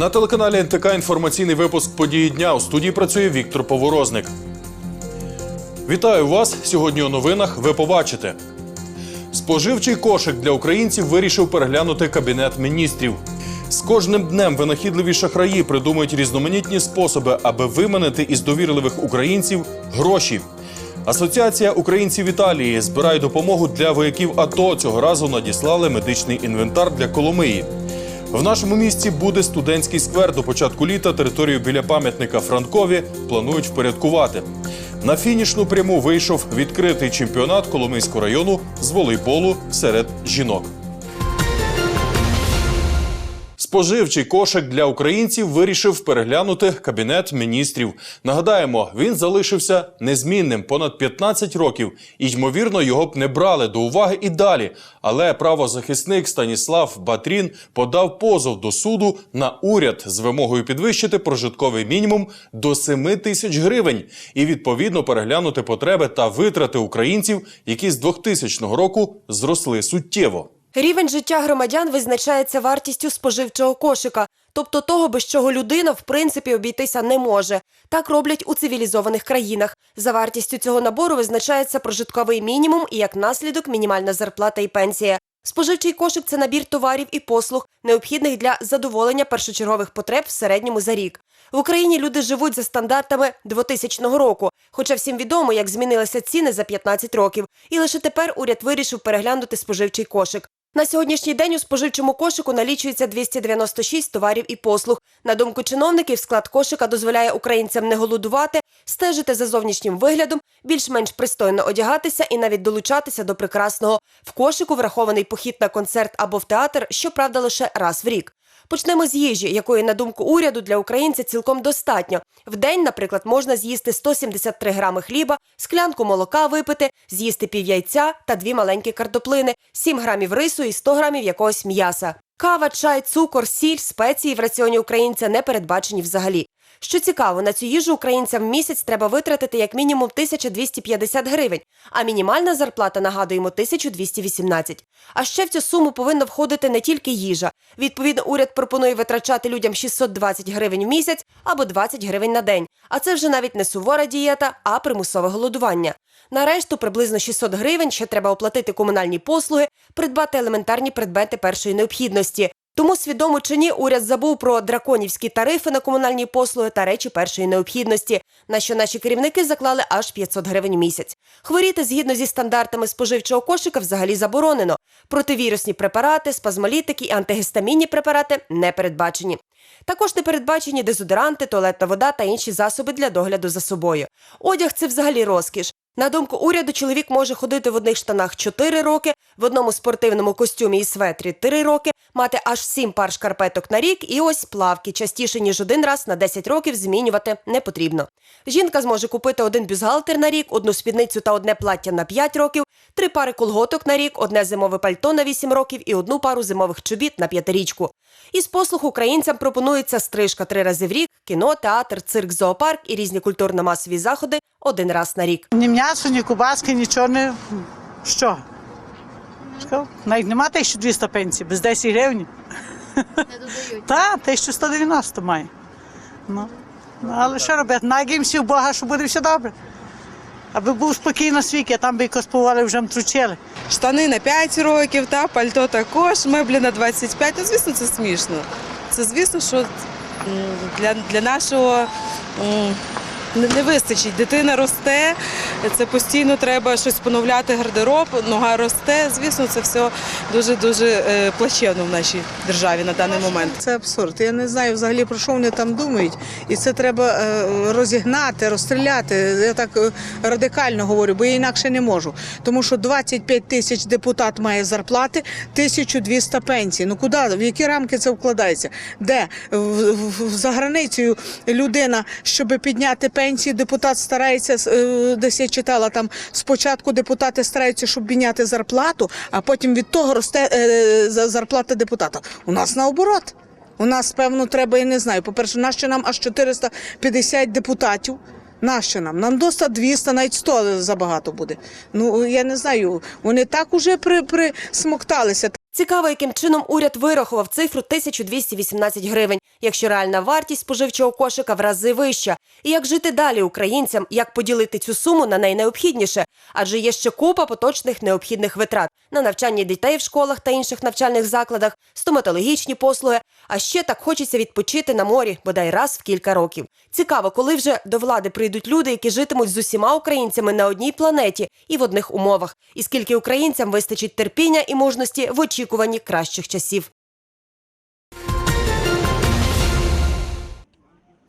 На телеканалі НТК інформаційний випуск події дня. У студії працює Віктор Поворозник. Вітаю вас! Сьогодні у новинах ви побачите. Споживчий кошик для українців вирішив переглянути кабінет міністрів. З кожним днем винахідливі шахраї придумують різноманітні способи, аби виманити із довірливих українців гроші. Асоціація українців Італії збирає допомогу для вояків АТО. Цього разу надіслали медичний інвентар для Коломиї. В нашому місті буде студентський сквер. До початку літа територію біля пам'ятника Франкові планують впорядкувати. На фінішну пряму вийшов відкритий чемпіонат Коломийського району з волейболу серед жінок. Споживчий кошик для українців вирішив переглянути кабінет міністрів. Нагадаємо, він залишився незмінним понад 15 років, і ймовірно його б не брали до уваги і далі. Але правозахисник Станіслав Батрін подав позов до суду на уряд з вимогою підвищити прожитковий мінімум до 7 тисяч гривень і відповідно переглянути потреби та витрати українців, які з 2000 року зросли суттєво. Рівень життя громадян визначається вартістю споживчого кошика, тобто того, без чого людина в принципі обійтися не може. Так роблять у цивілізованих країнах. За вартістю цього набору визначається прожитковий мінімум і як наслідок мінімальна зарплата і пенсія. Споживчий кошик це набір товарів і послуг, необхідних для задоволення першочергових потреб в середньому за рік. В Україні люди живуть за стандартами 2000 року, хоча всім відомо, як змінилися ціни за 15 років. І лише тепер уряд вирішив переглянути споживчий кошик. На сьогоднішній день у споживчому кошику налічується 296 товарів і послуг. На думку чиновників, склад кошика дозволяє українцям не голодувати, стежити за зовнішнім виглядом, більш-менш пристойно одягатися і навіть долучатися до прекрасного. В кошику врахований похід на концерт або в театр, щоправда, лише раз в рік. Почнемо з їжі, якої, на думку уряду, для українця цілком достатньо. В день, наприклад, можна з'їсти 173 грами хліба, склянку молока випити, з'їсти пів яйця та дві маленькі картоплини, 7 грамів рису і 100 грамів якогось м'яса. Кава, чай, цукор, сіль, спеції в раціоні українця не передбачені взагалі. Що цікаво, на цю їжу українцям в місяць треба витратити як мінімум 1250 гривень, а мінімальна зарплата, нагадуємо, 1218. А ще в цю суму повинна входити не тільки їжа. Відповідно, уряд пропонує витрачати людям 620 гривень в місяць або 20 гривень на день. А це вже навіть не сувора дієта, а примусове голодування. На решту приблизно 600 гривень ще треба оплатити комунальні послуги, придбати елементарні предмети першої необхідності. Тому свідомо чи ні, уряд забув про драконівські тарифи на комунальні послуги та речі першої необхідності, на що наші керівники заклали аж 500 гривень в місяць. Хворіти згідно зі стандартами споживчого кошика взагалі заборонено. Противірусні препарати, спазмолітики і антигістамінні препарати не передбачені. Також не передбачені дезодоранти, туалетна вода та інші засоби для догляду за собою. Одяг це взагалі розкіш. На думку уряду, чоловік може ходити в одних штанах 4 роки, в одному спортивному костюмі і светрі 3 роки, мати аж 7 пар шкарпеток на рік і ось плавки частіше ніж один раз на 10 років змінювати не потрібно. Жінка зможе купити один бюзгалтер на рік, одну спідницю та одне плаття на 5 років, три пари колготок на рік, одне зимове пальто на 8 років і одну пару зимових чобіт на п'ятирічку. Із послуг українцям пропонується стрижка три рази в рік, кіно, театр, цирк, зоопарк і різні культурно-масові заходи один раз на рік. Ні м'ясо, ні кубаски, нічого не. Що? Що? Навіть нема 1200 пенсій, без 10 гривень. Не додають. Та, 1190 має. Ну. Ну, але що робити? Надіємося в Бога, що буде все добре. Аби був спокійно світ, а там би якось повали вже мтручили. Штани на 5 років, та пальто також, меблі на 25. Ну, звісно, це смішно. Це звісно, що для, для нашого не, вистачить. Дитина росте, це постійно треба щось поновляти гардероб, нога росте. Звісно, це все дуже дуже е, плачевно в нашій державі на даний момент. Це абсурд. Я не знаю взагалі про що вони там думають, і це треба е, розігнати, розстріляти. Я так е, радикально говорю, бо я інакше не можу. Тому що 25 тисяч депутат має зарплати, 1200 пенсій. Ну куди в які рамки це вкладається? Де за границею людина, щоб підняти пенсію, депутат старається е, десь я читала там. Спочатку депутати стараються, щоб підняти зарплату, а потім від того росте е, за- зарплата депутата. У нас наоборот. У нас, певно, треба, я не знаю. По-перше, нащо нам аж 450 депутатів. Нащо нам? Нам доста 200, навіть 100 забагато буде. Ну, я не знаю, вони так уже при, присмокталися. Цікаво, яким чином уряд вирахував цифру 1218 гривень, якщо реальна вартість споживчого кошика в рази вища. І як жити далі українцям, як поділити цю суму на найнеобхідніше? Адже є ще купа поточних необхідних витрат на навчання дітей в школах та інших навчальних закладах, стоматологічні послуги. А ще так хочеться відпочити на морі, бодай раз в кілька років. Цікаво, коли вже до влади прийдуть люди, які житимуть з усіма українцями на одній планеті і в одних умовах, і скільки українцям вистачить терпіння і мужності в очікуванні кращих часів.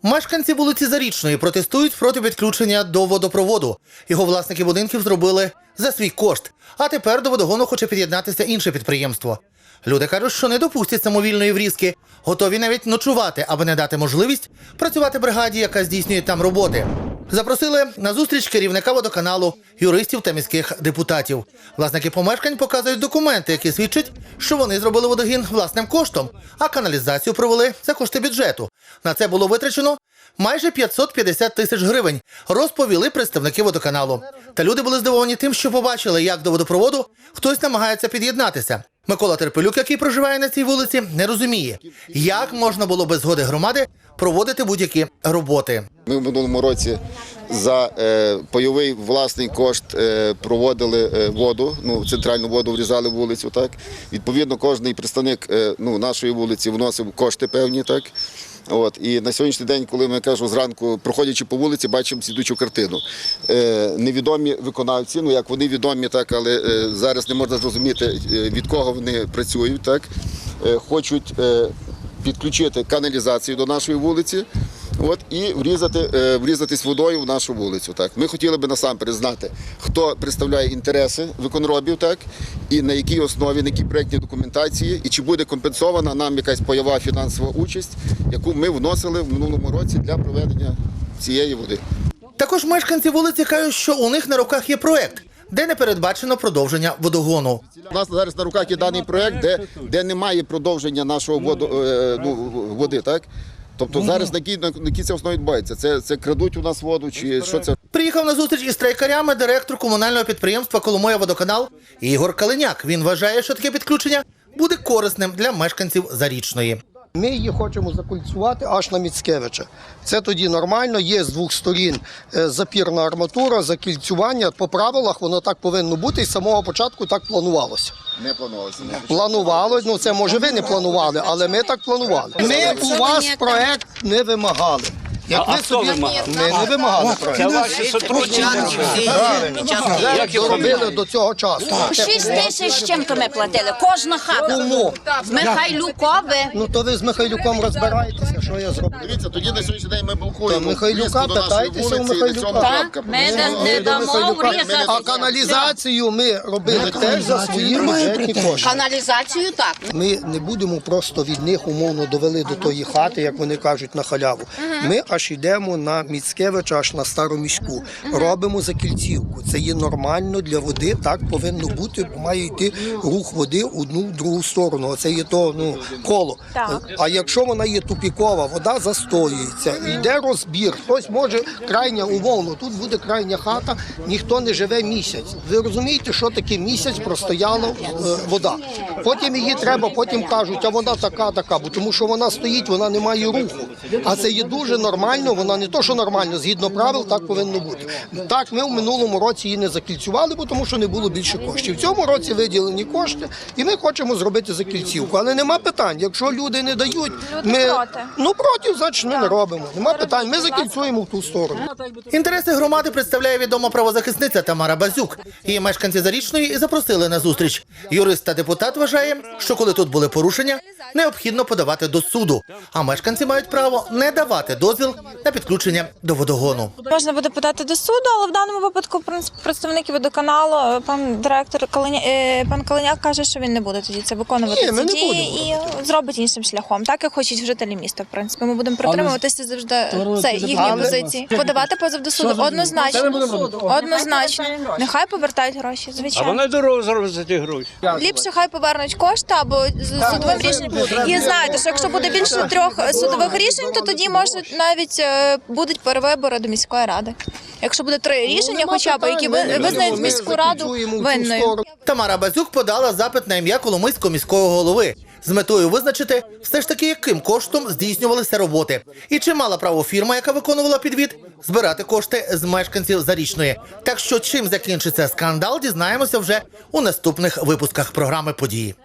Мешканці вулиці Зарічної протестують проти підключення до водопроводу. Його власники будинків зробили за свій кошт. А тепер до водогону хоче під'єднатися інше підприємство. Люди кажуть, що не допустять самовільної врізки, готові навіть ночувати, аби не дати можливість працювати бригаді, яка здійснює там роботи. Запросили на зустріч керівника водоканалу, юристів та міських депутатів. Власники помешкань показують документи, які свідчать, що вони зробили водогін власним коштом, а каналізацію провели за кошти бюджету. На це було витрачено майже 550 тисяч гривень, розповіли представники водоканалу. Та люди були здивовані тим, що побачили, як до водопроводу хтось намагається під'єднатися. Микола Терпелюк, який проживає на цій вулиці, не розуміє, як можна було без згоди громади проводити будь-які роботи. Ми в минулому році за е, пайовий власний кошт е, проводили е, воду, ну центральну воду врізали вулицю. Так відповідно, кожний представник е, ну, нашої вулиці вносив кошти певні. Так от і на сьогоднішній день, коли ми кажу зранку, проходячи по вулиці, бачимо слідучу картину. Е, невідомі виконавці, ну як вони відомі, так але е, зараз не можна зрозуміти е, від кого вони працюють. Так е, хочуть. Е, підключити каналізацію до нашої вулиці. От і е, врізатись водою в нашу вулицю. Так ми хотіли би насамперед знати, хто представляє інтереси виконробів, так і на якій основі, на якій проєктній документації, і чи буде компенсована нам якась пайова фінансова участь, яку ми вносили в минулому році для проведення цієї води. Також мешканці вулиці кажуть, що у них на руках є проект, де не передбачено продовження водогону. У нас зараз на руках є даний проект, де, де немає продовження нашого воду, е, ну, води, так. Тобто зараз на якій, на якій це основі відбувається? Це, це крадуть у нас воду, чи що це? Приїхав на зустріч із страйкарями директор комунального підприємства Коломоя водоканал Ігор Калиняк. Він вважає, що таке підключення буде корисним для мешканців Зарічної. Ми її хочемо закольцювати аж на Міцкевича. Це тоді нормально. Є з двох сторін е, запірна арматура, закільцювання. По правилах воно так повинно бути. І з самого початку так планувалося. Не планувалося. Не Планувалось, ну це може ви не планували, але ми так планували. Ми у вас проект не вимагали. Як ви собі ми не вимагали проект. ваші сотрудники. Як доробили до цього часу. Шість тисяч з чим то ми платили. Кожна хата. Кому? З Михайлюкови. Ну то ви з Михайлюком розбираєтеся, що я зроблю. Дивіться, тоді на сьогоднішній день ми Та блокуємо Михайлюка, в'їзд до нашої питайтеся у вулиці, і Михайлюка. крапка. ми не, не дамо врізати. А каналізацію ми робили теж за свої бюджетні кошти. Каналізацію так. Ми не будемо просто від них умовно довели до тої хати, як вони кажуть, на халяву. Ми аж йдемо на Міцкевича, аж на староміську. Робимо закільцівку. Це є нормально для води. Так повинно бути. Має йти рух води одну в другу сторону. Це є то ну коло. А якщо вона є тупікова, вода застоюється, йде розбір. Хтось може крайня умовно. Тут буде крайня хата, ніхто не живе місяць. Ви розумієте, що таке місяць простояла е, вода. Потім її треба, потім кажуть, а вона така, така, бо тому що вона стоїть, вона не має руху. А це є дуже нормально. Вона не то, що нормально, згідно правил, так повинно бути. Так, ми в минулому році її не закільцювали, бо тому що не було більше коштів. В цьому році виділені кошти, і ми хочемо зробити закільцівку. Але нема питань. Якщо люди не дають, ми ну проти, значить ми не робимо. Нема питань. Ми закільцюємо в ту сторону. Інтереси громади представляє відома правозахисниця Тамара Базюк. Її мешканці Зарічної і запросили на зустріч. Юрист та депутат вважає, що коли тут були порушення, необхідно подавати до суду. А мешканці мають право не давати дозвіл на підключення до водогону. Можна буде подати до суду, але в даному випадку в принципі, представники водоканалу, е, пан директор Калиня, е, пан Калиняк каже, що він не буде тоді це виконувати Ні, ці дії і зробить іншим шляхом, так як хочуть жителі міста. В принципі, ми будемо притримуватися завжди це їхні Але- позиції. Подавати позов до суду однозначно. Однозначно. Нехай повертають гроші. Звичайно. дорогу зробить за ті гроші. Ліпше хай повернуть кошти або з судовим рішенням. І знаєте, що якщо буде більше трьох судових рішень, то тоді може навіть е, будуть перевибори до міської ради. Якщо буде три рішення, хоча б які ви- визнають міську раду винною. Тамара Базюк подала запит на ім'я Коломийського міського голови з метою визначити все ж таки, яким коштом здійснювалися роботи, і чи мала право фірма, яка виконувала підвід, збирати кошти з мешканців зарічної. Так що чим закінчиться скандал, дізнаємося вже у наступних випусках програми події.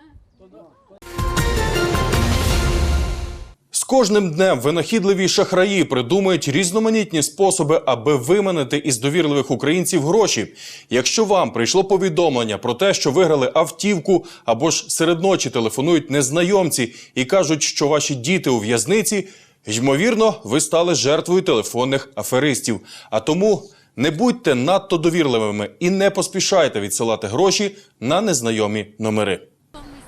Кожним днем винахідливі шахраї придумують різноманітні способи, аби виманити із довірливих українців гроші. Якщо вам прийшло повідомлення про те, що виграли автівку або ж серед ночі телефонують незнайомці і кажуть, що ваші діти у в'язниці, ймовірно, ви стали жертвою телефонних аферистів. А тому не будьте надто довірливими і не поспішайте відсилати гроші на незнайомі номери.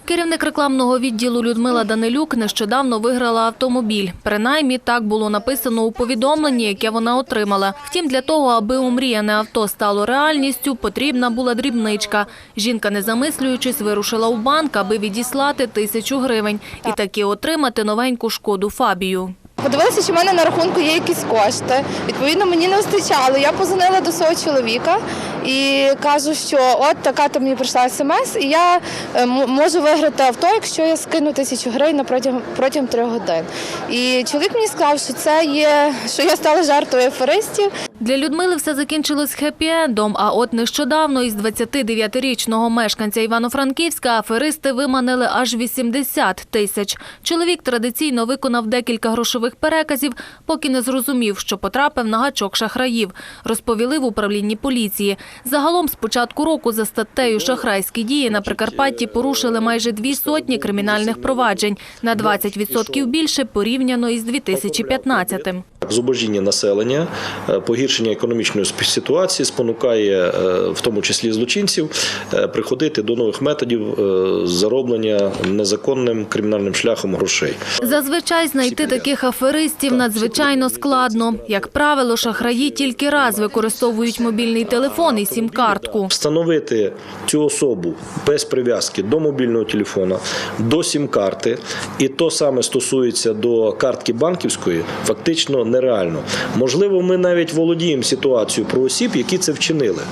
Керівник рекламного відділу Людмила Данилюк нещодавно виграла автомобіль. Принаймні так було написано у повідомленні, яке вона отримала. Втім, для того, аби умріяне авто стало реальністю, потрібна була дрібничка. Жінка, не замислюючись, вирушила у банк, аби відіслати тисячу гривень і таки отримати новеньку шкоду Фабію. Подивилася, що в мене на рахунку є якісь кошти. Відповідно, мені не вистачало. Я позвонила до свого чоловіка і кажу, що от така то мені прийшла смс, і я е, можу виграти авто, якщо я скину тисячу гривень протягом протягом трьох годин. І чоловік мені сказав, що це є, що я стала жертвою аферистів. Для Людмили все закінчилось хеппі-ендом, а от нещодавно із 29-річного мешканця Івано-Франківська аферисти виманили аж 80 тисяч. Чоловік традиційно виконав декілька грошових переказів, поки не зрозумів, що потрапив на гачок шахраїв, розповіли в управлінні поліції. Загалом з початку року за статтею «Шахрайські дії» на Прикарпатті порушили майже дві сотні кримінальних проваджень, на 20% більше порівняно із 2015-м. Зубожіння населення, е, погіршення економічної ситуації спонукає, е, в тому числі злочинців, е, приходити до нових методів е, зароблення незаконним кримінальним шляхом грошей. Зазвичай знайти таких аферистів надзвичайно складно. Як правило, шахраї тільки раз використовують мобільний телефон і сім-картку. Встановити цю особу без прив'язки до мобільного телефона, до сім-карти, і то саме стосується до картки банківської, фактично нереально. Можливо, ми навіть володіємо ситуацією про осіб, які це вчинили.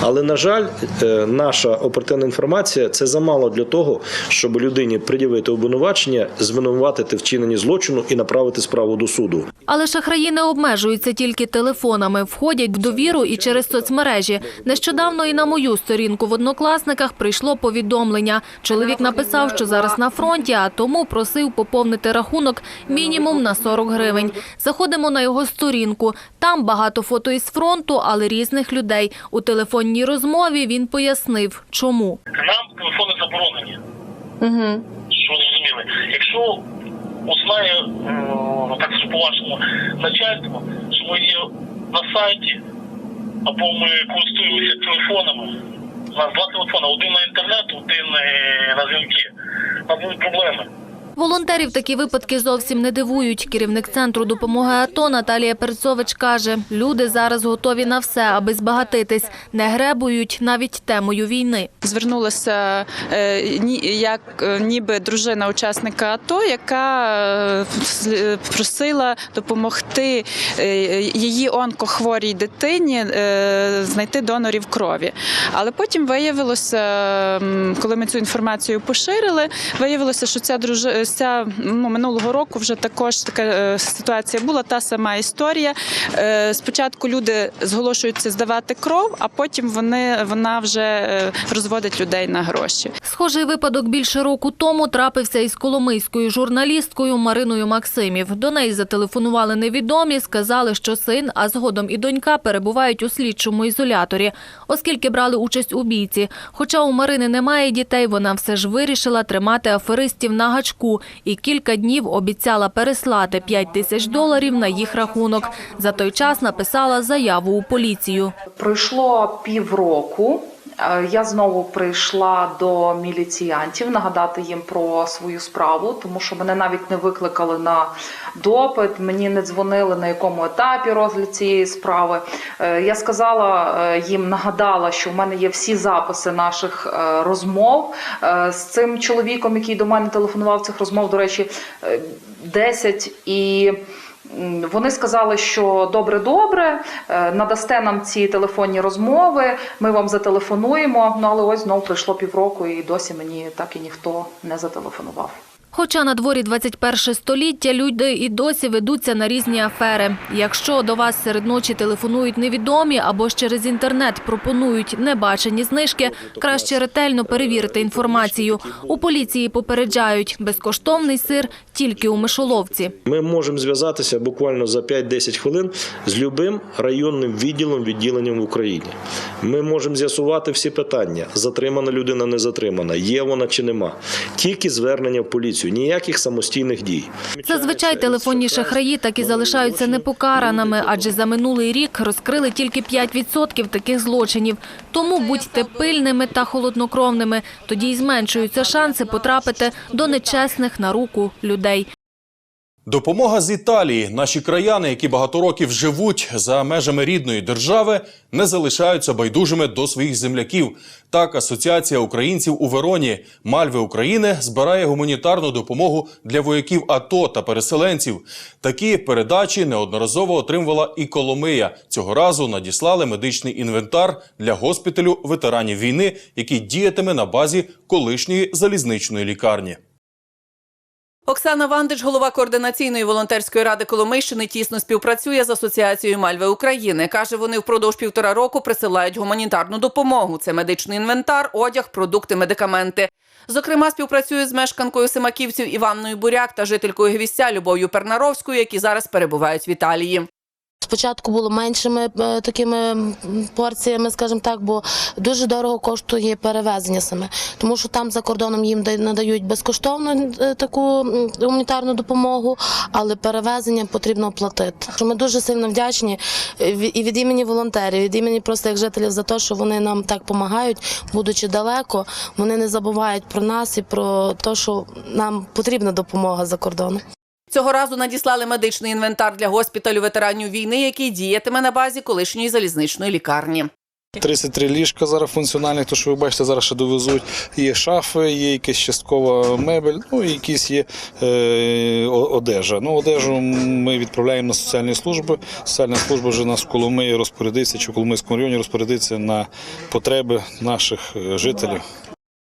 Але, на жаль, е, наша оперативна інформація це замало для того, щоб людині пред'явити обвинувачення, звинуватити вчиненні злочину і направити справу до суду. Але шахраї не обмежуються тільки телефонами, входять в довіру і через соцмережі. Нещодавно і на мою сторінку в однокласниках прийшло повідомлення. Чоловік написав, що зараз на фронті, а тому просив поповнити рахунок мінімум на 40 гривень. Заходимо на його сторінку. Там багато фото із фронту, але різних людей. У телефонній розмові він пояснив, чому. Нам телефони заборонені, Угу. що зрозуміли. Якщо узнає, е, так що по-вашому, начальство, що ми є на сайті, або ми користуємося телефонами, у нас два телефони, один на інтернет, один е, на дзвінки. У нас будуть проблеми. Волонтерів такі випадки зовсім не дивують. Керівник центру допомоги АТО Наталія Перцович каже, люди зараз готові на все, аби збагатитись, не гребують навіть темою війни. Звернулася е, як е, ніби дружина учасника АТО, яка е, просила допомогти її онкохворій дитині знайти донорів крові. Але потім виявилося, коли ми цю інформацію поширили, виявилося, що ця дружина ця ну, минулого року вже також така е, ситуація була та сама історія. Е, Спочатку люди зголошуються здавати кров, а потім вони вона вже е, розводить людей на гроші. Схожий випадок більше року тому трапився із коломийською журналісткою Мариною Максимів. До неї зателефонували невідомі, сказали, що син, а згодом і донька перебувають у слідчому ізоляторі, оскільки брали участь у бійці. Хоча у Марини немає дітей, вона все ж вирішила тримати аферистів на гачку і кілька днів обіцяла переслати 5 тисяч доларів на їх рахунок. За той час написала заяву у поліцію. Пройшло півроку. Е, Я знову прийшла до міліціянтів нагадати їм про свою справу, тому що мене навіть не викликали на допит. Мені не дзвонили на якому етапі розгляд цієї справи. Е, Я сказала е, їм, нагадала, що в мене є всі записи наших розмов з цим чоловіком, який до мене телефонував цих розмов. До речі, е, 10 і. Вони сказали, що добре, добре, надасте нам ці телефонні розмови, ми вам зателефонуємо. Ну але ось знов пройшло півроку, і досі мені так і ніхто не зателефонував. Хоча на дворі 21 століття люди і досі ведуться на різні афери. Якщо до вас серед ночі телефонують невідомі або ж через інтернет пропонують небачені знижки, краще ретельно перевірити інформацію. У поліції попереджають, безкоштовний сир тільки у мишоловці. Ми можемо зв'язатися буквально за 5-10 хвилин з любим районним відділом відділенням в Україні. Ми можемо з'ясувати всі питання: затримана людина, не затримана, є вона чи нема. Тільки звернення в поліцію, ніяких самостійних дій. Зазвичай телефонні шахраї так і залишаються непокараними, адже за минулий рік розкрили тільки 5% таких злочинів. Тому будьте пильними та холоднокровними, тоді й зменшуються шанси потрапити до нечесних на руку людей. Допомога з Італії. Наші краяни, які багато років живуть за межами рідної держави, не залишаються байдужими до своїх земляків. Так, Асоціація українців у Вероні Мальви України збирає гуманітарну допомогу для вояків АТО та переселенців. Такі передачі неодноразово отримувала і Коломия. Цього разу надіслали медичний інвентар для госпіталю ветеранів війни, який діятиме на базі колишньої залізничної лікарні. Оксана Вандич, голова координаційної волонтерської ради Коломийщини, тісно співпрацює з асоціацією Мальви України. каже, вони впродовж півтора року присилають гуманітарну допомогу. Це медичний інвентар, одяг, продукти, медикаменти. Зокрема, співпрацює з мешканкою Семаківців Іванною Буряк та жителькою Гвістя Любов'ю Пернаровською, які зараз перебувають в Італії. Спочатку було меншими е, такими порціями, скажімо так, бо дуже дорого коштує перевезення саме, тому що там за кордоном їм надають безкоштовно е, таку гуманітарну допомогу, але перевезення потрібно платити. Ми дуже сильно вдячні е, і від імені волонтерів, і від імені просто як жителів за те, що вони нам так допомагають, будучи далеко, вони не забувають про нас і про те, що нам потрібна допомога за кордоном. Цього разу надіслали медичний інвентар для госпіталю ветеранів війни, який діятиме на базі колишньої залізничної лікарні. 33 ліжка зараз функціональних, то що ви бачите, зараз ще довезуть. Є шафи, є якась часткова мебель, ну і якісь є е, одежа. Ну, одежу ми відправляємо на соціальні служби. Соціальна служба вже нас в Коломиї розпорядиться, чи в Коломийському районі розпорядиться на потреби наших е, жителів.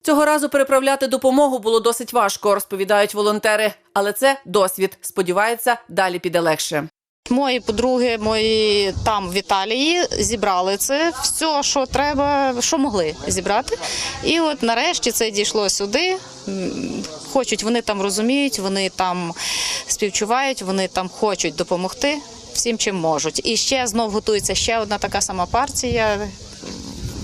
Цього разу переправляти допомогу було досить важко, розповідають волонтери. Але це досвід. Сподіваються, далі піде легше. Мої подруги, мої там в Італії зібрали це все, що треба, що могли зібрати. І от нарешті це дійшло сюди. Хочуть, вони там розуміють, вони там співчувають, вони там хочуть допомогти всім, чим можуть. І ще знов готується ще одна така сама партія.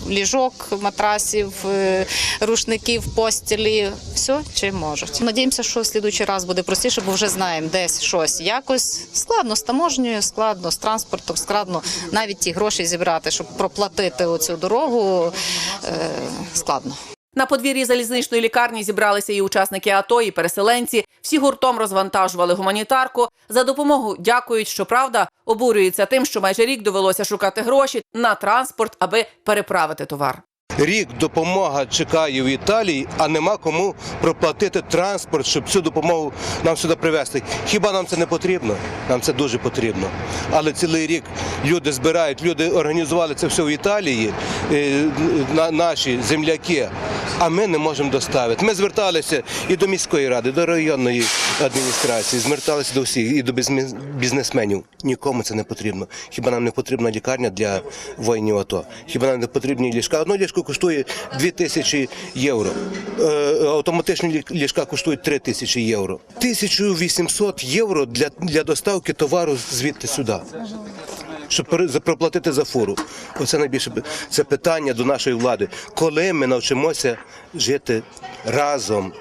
Ліжок, матрасів, е, рушників, постілі, все чим можуть. Надіємося, що в слідуючий раз буде простіше, бо вже знаємо десь щось якось складно з таможнею, складно з транспортом, складно навіть ті гроші зібрати, щоб проплатити оцю дорогу. е, Складно. На подвір'ї залізничної лікарні зібралися і учасники АТО, і переселенці. Всі гуртом розвантажували гуманітарку. За допомогу дякують, щоправда, обурюються тим, що майже рік довелося шукати гроші на транспорт, аби переправити товар. Рік допомога чекає в Італії, а нема кому проплатити транспорт, щоб цю допомогу нам сюди привезти. Хіба нам це не потрібно? Нам це дуже потрібно. Але цілий рік люди збирають, люди організували це все в Італії, е, на- наші земляки, а ми не можемо доставити. Ми зверталися і до міської ради, до районної адміністрації, зверталися до всіх і до бізнесменів. Нікому це не потрібно. Хіба нам не потрібна лікарня для воїнів АТО? Хіба нам не потрібні ліжка? Одне ліжко коштує 2 тисячі євро. Е, Автоматичні лі- ліжка коштують 3 тисячі євро. 1800 євро для, для доставки товару звідти сюди. Щоб проплатити за фуру. Оце найбільше це питання до нашої влади. Коли ми навчимося жити разом?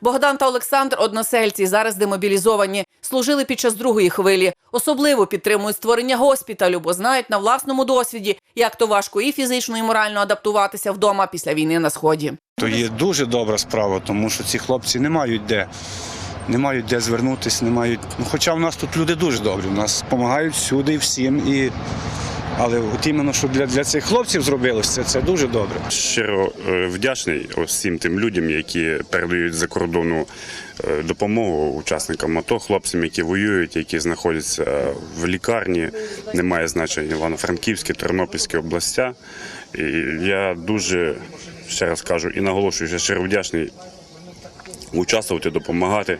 Богдан та Олександр односельці зараз демобілізовані. Служили під час другої хвилі. Особливо підтримують створення госпіталю, бо знають на власному досвіді, як то важко і фізично, і морально адаптуватися вдома після війни на сході. То є дуже добра справа, тому що ці хлопці не мають де. Не мають де звернутися, не мають. Ну, хоча в нас тут люди дуже добрі, в нас допомагають всюди і всім. І Але от іменно, що для, для цих хлопців зробилось, це, це дуже добре. Щиро е, вдячний всім тим людям, які передають за кордону е, допомогу учасникам АТО, хлопцям, які воюють, які знаходяться в лікарні. Немає значення Івано-Франківське, Тернопільське областя. І я дуже ще раз кажу і наголошую, що щиро вдячний участвувати, допомагати.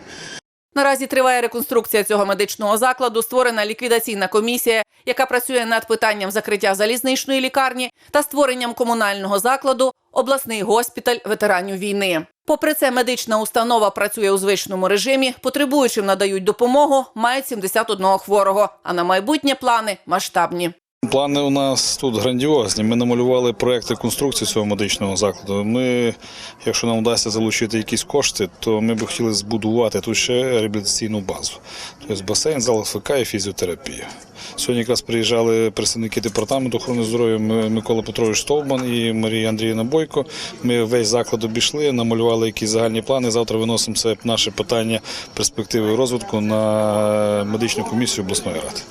Наразі триває реконструкція цього медичного закладу. Створена ліквідаційна комісія, яка працює над питанням закриття залізничної лікарні та створенням комунального закладу обласний госпіталь ветеранів війни. Попри це, медична установа працює у звичному режимі. Потребуючим надають допомогу, мають 71 хворого. А на майбутнє плани масштабні. Плани у нас тут грандіозні. Ми намалювали проект реконструкції цього медичного закладу. Ми, якщо нам вдасться залучити якісь кошти, то ми б хотіли збудувати тут ще реабілітаційну базу. Тобто басейн, зал ФК і фізіотерапія. Сьогодні якраз приїжджали представники департаменту охорони здоров'я Микола Петрович Стовбан і Марія Андріївна Бойко. Ми весь заклад обійшли, намалювали якісь загальні плани. Завтра виносимо це наше питання перспективи розвитку на медичну комісію обласної ради.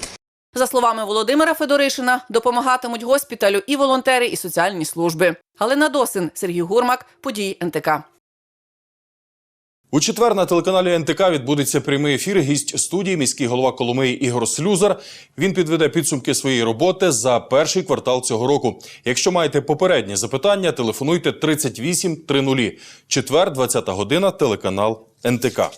За словами Володимира Федоришина, допомагатимуть госпіталю і волонтери, і соціальні служби. Галина Досин, Сергій Гурмак, події НТК. У четвер на телеканалі НТК відбудеться прямий ефір. Гість студії міський голова Коломиї Ігор Слюзар. Він підведе підсумки своєї роботи за перший квартал цього року. Якщо маєте попередні запитання, телефонуйте 38 30. Четвер, 20 година, телеканал НТК.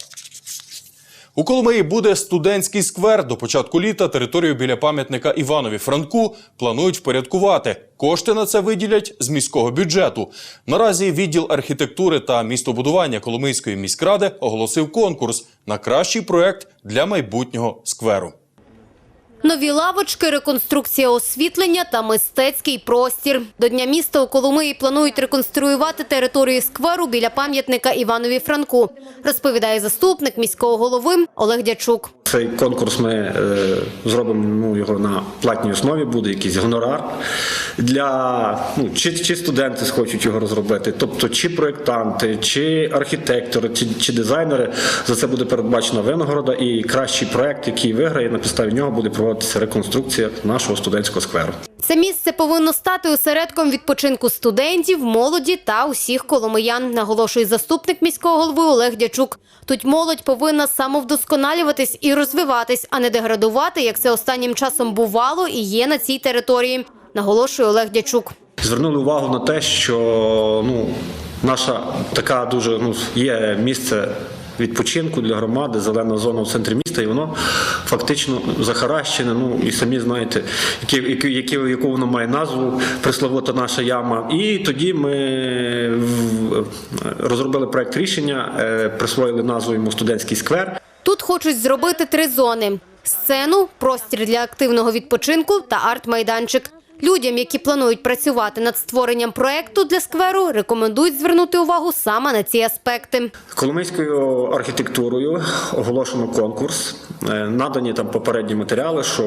У Коломиї буде студентський сквер. До початку літа територію біля пам'ятника Іванові Франку планують впорядкувати. Кошти на це виділять з міського бюджету. Наразі відділ архітектури та містобудування Коломийської міськради оголосив конкурс на кращий проект для майбутнього скверу. Нові лавочки, реконструкція освітлення та мистецький простір. До Дня міста у Коломиї планують реконструювати територію скверу біля пам'ятника Іванові Франку, розповідає заступник міського голови Олег Дячук. Цей конкурс ми е, зробимо ну, його на платній основі, буде якийсь гонорар для ну, чи, чи студенти схочуть його розробити, тобто чи проєктанти, чи архітектори, чи, чи дизайнери. За це буде передбачена винагорода і кращий проєкт, який виграє, на підставі нього буде проводитися реконструкція нашого студентського скверу. Це місце повинно стати осередком відпочинку студентів, молоді та усіх коломиян, наголошує заступник міського голови Олег Дячук. Тут молодь повинна самовдосконалюватись і розвиватись, а не деградувати, як це останнім часом бувало і є на цій території, наголошує Олег Дячук. Звернули увагу на те, що ну, наша така дуже ну, є місце відпочинку для громади, зелена зона в центрі міста, і воно фактично захаращене. Ну і самі знаєте, які, які, які, яку воно має назву, присловута наша яма. І тоді ми розробили проект рішення, е, присвоїли назву йому студентський сквер. Тут хочуть зробити три зони: сцену, простір для активного відпочинку та арт-майданчик. Людям, які планують працювати над створенням проекту для скверу, рекомендують звернути увагу саме на ці аспекти. Коломийською архітектурою оголошено конкурс. Е, Надані там попередні матеріали, що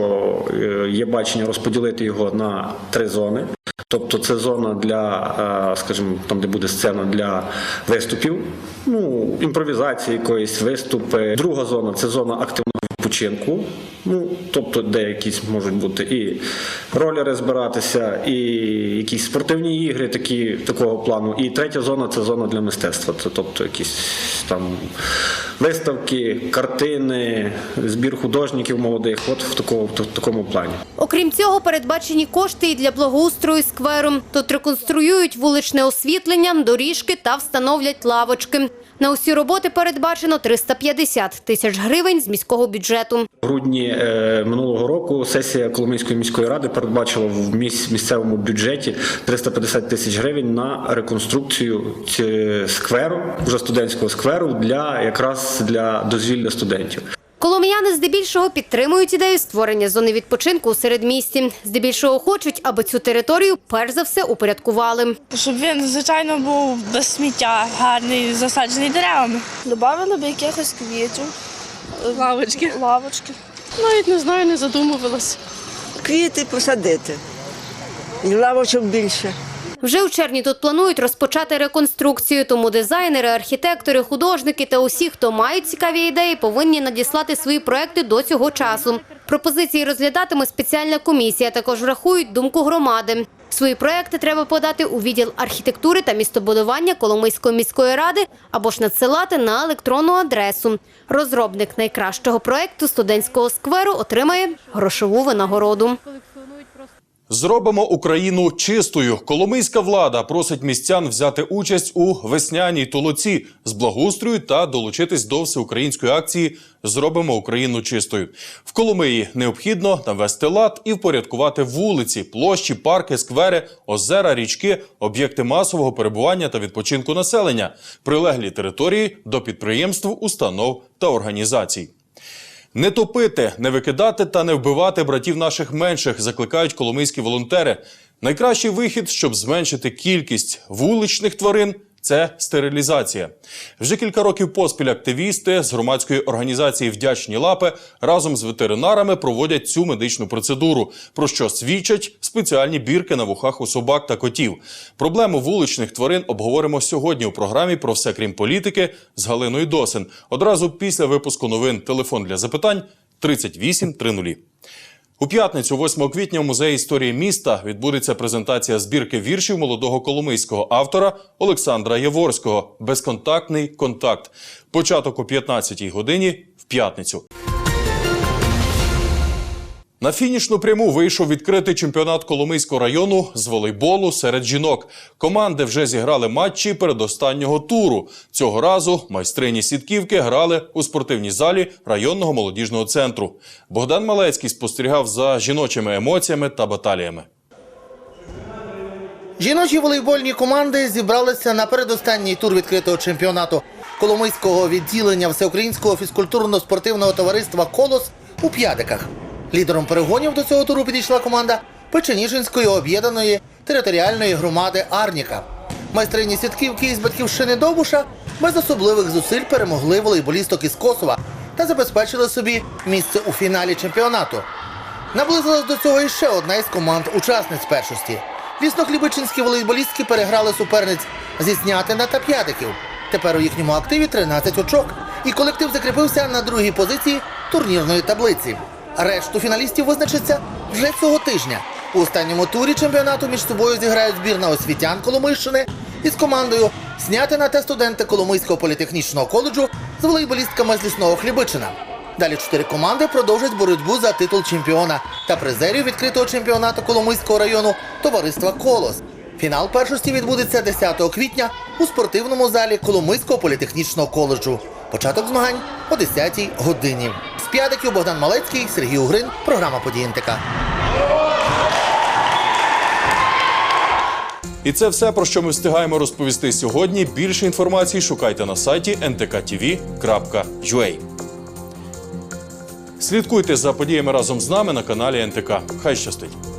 е, є бачення розподілити його на три зони. Тобто це зона для, е, скажімо, там, де буде сцена для виступів, ну, імпровізації якоїсь виступи. Друга зона це зона активного відпочинку. Ну, тобто, де якісь можуть бути і ролери збиратися, і якісь спортивні ігри такі, такого плану. І третя зона це зона для мистецтва. Це тобто якісь там виставки, картини, збір художників молодих, от в такому, в такому плані. Окрім цього, передбачені кошти і для благоустрою скверу. Тут реконструюють вуличне освітлення, доріжки та встановлять лавочки. На усі роботи передбачено 350 тисяч гривень з міського бюджету. В грудні е, минулого року сесія Коломийської міської ради передбачила в міс- місцевому бюджеті 350 тисяч гривень на реконструкцію ці- скверу, вже студентського скверу для якраз для дозвілля студентів. Коломияни здебільшого підтримують ідею створення зони відпочинку у середмісті. Здебільшого хочуть, аби цю територію перш за все упорядкували. Щоб він, звичайно, був без сміття, гарний, засаджений деревами. Добавили б якихось квітів. Лавочки. Лавочки. Навіть не знаю, не задумувалась. Квіти посадити. І лавочок більше. Вже у червні тут планують розпочати реконструкцію, тому дизайнери, архітектори, художники та усі, хто мають цікаві ідеї, повинні надіслати свої проекти до цього часу. Пропозиції розглядатиме спеціальна комісія. Також врахують думку громади. Свої проекти треба подати у відділ архітектури та містобудування Коломийської міської ради або ж надсилати на електронну адресу. Розробник найкращого проекту студентського скверу отримає грошову винагороду. Зробимо Україну чистою. Коломийська влада просить містян взяти участь у весняній толоці з благоустрою та долучитись до всеукраїнської акції Зробимо Україну чистою. В Коломиї необхідно навести лад і впорядкувати вулиці, площі, парки, сквери, озера, річки, об'єкти масового перебування та відпочинку населення, прилеглі території до підприємств, установ та організацій. Не топити, не викидати та не вбивати братів наших менших, закликають коломийські волонтери. Найкращий вихід, щоб зменшити кількість вуличних тварин. Це стерилізація. Вже кілька років поспіль активісти з громадської організації Вдячні лапи разом з ветеринарами проводять цю медичну процедуру, про що свідчать спеціальні бірки на вухах у собак та котів. Проблему вуличних тварин обговоримо сьогодні у програмі про все крім політики з Галиною Досин. Одразу після випуску новин телефон для запитань 3830. У п'ятницю, 8 квітня, у музеї історії міста відбудеться презентація збірки віршів молодого коломийського автора Олександра Яворського Безконтактний контакт. Початок о 15-й годині в п'ятницю. На фінішну пряму вийшов відкритий чемпіонат Коломийського району з волейболу серед жінок. Команди вже зіграли матчі передостаннього туру. Цього разу майстрині сітківки грали у спортивній залі районного молодіжного центру. Богдан Малецький спостерігав за жіночими емоціями та баталіями. Жіночі волейбольні команди зібралися на передостанній тур відкритого чемпіонату Коломийського відділення Всеукраїнського фізкультурно-спортивного товариства Колос у П'ядиках. Лідером перегонів до цього туру підійшла команда Печеніжинської об'єднаної територіальної громади Арніка. Майстрині сітківки із батьківщини Довбуша без особливих зусиль перемогли волейболісток із Косова та забезпечили собі місце у фіналі чемпіонату. Наблизилась до цього іще одна із команд учасниць першості. Ліснохлібичинські волейболістки переграли суперниць зі Снятина та П'ятиків. Тепер у їхньому активі 13 очок, і колектив закріпився на другій позиції турнірної таблиці. Решту фіналістів визначиться вже цього тижня. У останньому турі чемпіонату між собою зіграють збірна освітян Коломийщини із командою Снятина та студенти Коломийського політехнічного коледжу з волейболістками з лісного Хлібичина. Далі чотири команди продовжать боротьбу за титул чемпіона та призерів відкритого чемпіонату Коломийського району товариства Колос. Фінал першості відбудеться 10 квітня у спортивному залі Коломийського політехнічного коледжу. Початок змагань о 10 годині. П'ятиків Богдан Малецький, Сергій Угрин, програма «Події НТК». І це все, про що ми встигаємо розповісти сьогодні. Більше інформації шукайте на сайті ntkTV.ua. Слідкуйте за подіями разом з нами на каналі НТК. Хай щастить!